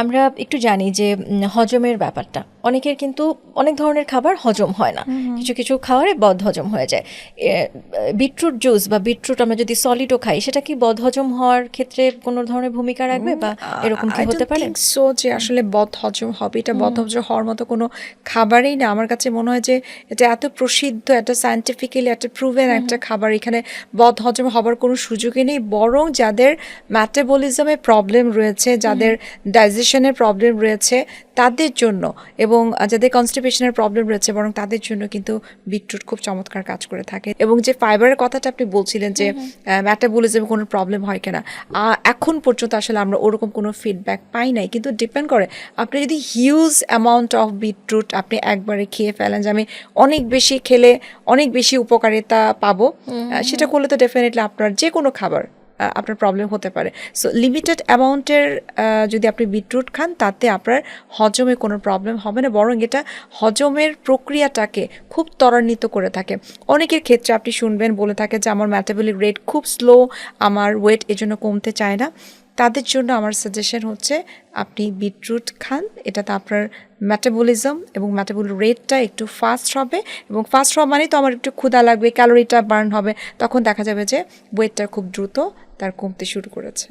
আমরা একটু জানি যে হজমের ব্যাপারটা। অনেকের কিন্তু অনেক ধরনের খাবার হজম হয় না। কিছু কিছু খাবারে বদ হজম হয়ে যায়। বিটরুট জুস বা বিটরুট আমরা যদি সলিডও খাই সেটা কি বদ হজম হওয়ার ক্ষেত্রে কোনো ধরনের ভূমিকা রাখবে বা এরকম কি হতে পারে? সো যে আসলে বদ হজম হবে। এটা বদ হজম হওয়ার মতো কোনো খাবারই না। আমার কাছে মনে হয় যে এটা এত প্রসিদ্ধ একটা সায়েন্টিফিক্যালি একটা প্রুভেন একটা খাবার। এখানে বদ হজম হবার কোনো সুযোগই নেই। বরং যাদের ম্যাটাবলিজমে প্রবলেম রয়েছে যাদের ডাইজেশনের প্রবলেম রয়েছে তাদের জন্য এবং যাদের কনস্টিপেশনের প্রবলেম রয়েছে বরং তাদের জন্য কিন্তু বিটরুট খুব চমৎকার কাজ করে থাকে। এবং যে ফাইবারের কথাটা আপনি বলছিলেন যে ম্যাটাবলিজমে কোনো প্রবলেম হয় কিনা এখন পর্যন্ত আসলে আমরা ওরকম কোনো ফিডব্যাক পাই নাই। কিন্তু ডিপেন্ড করে আপনি যদি হিউজ অ্যামাউন্ট অফ বিটরুট আপনি একবারে খেয়ে ফেলেন যে আমি অনেক বেশি খেলে অনেক বেশি উপকারিতা পাবো সেটা করলে তো ডেফিনেটলি আপনার যে কোনো খাবার আপনার প্রবলেম হতে পারে। সো লিমিটেড অ্যামাউন্টের যদি আপনি বিটরুট খান, তাতে আপনার হজমে কোনো প্রবলেম হবে না। বরং এটা হজমের প্রক্রিয়াটাকে খুব ত্বরান্বিত করে থাকে। অনেকের ক্ষেত্রে আপনি শুনবেন, বলে থাকে যে, আমার ম্যাটাবলিক রেট খুব স্লো আমার ওয়েট এজন্য কমতে চায় না। তাদের জন্য আমার সাজেশন হচ্ছে আপনি বিটরুট খান। এটাতে আপনার ম্যাটাবলিজম এবং ম্যাটাবল রেটটা একটু ফাস্ট হবে এবং ফাস্ট হওয়া মানেই তো আমার একটু ক্ষুধা লাগবে ক্যালোরিটা বার্ন হবে। তখন দেখা যাবে যে ওয়েটটা খুব দ্রুত তার কমতে শুরু করেছে।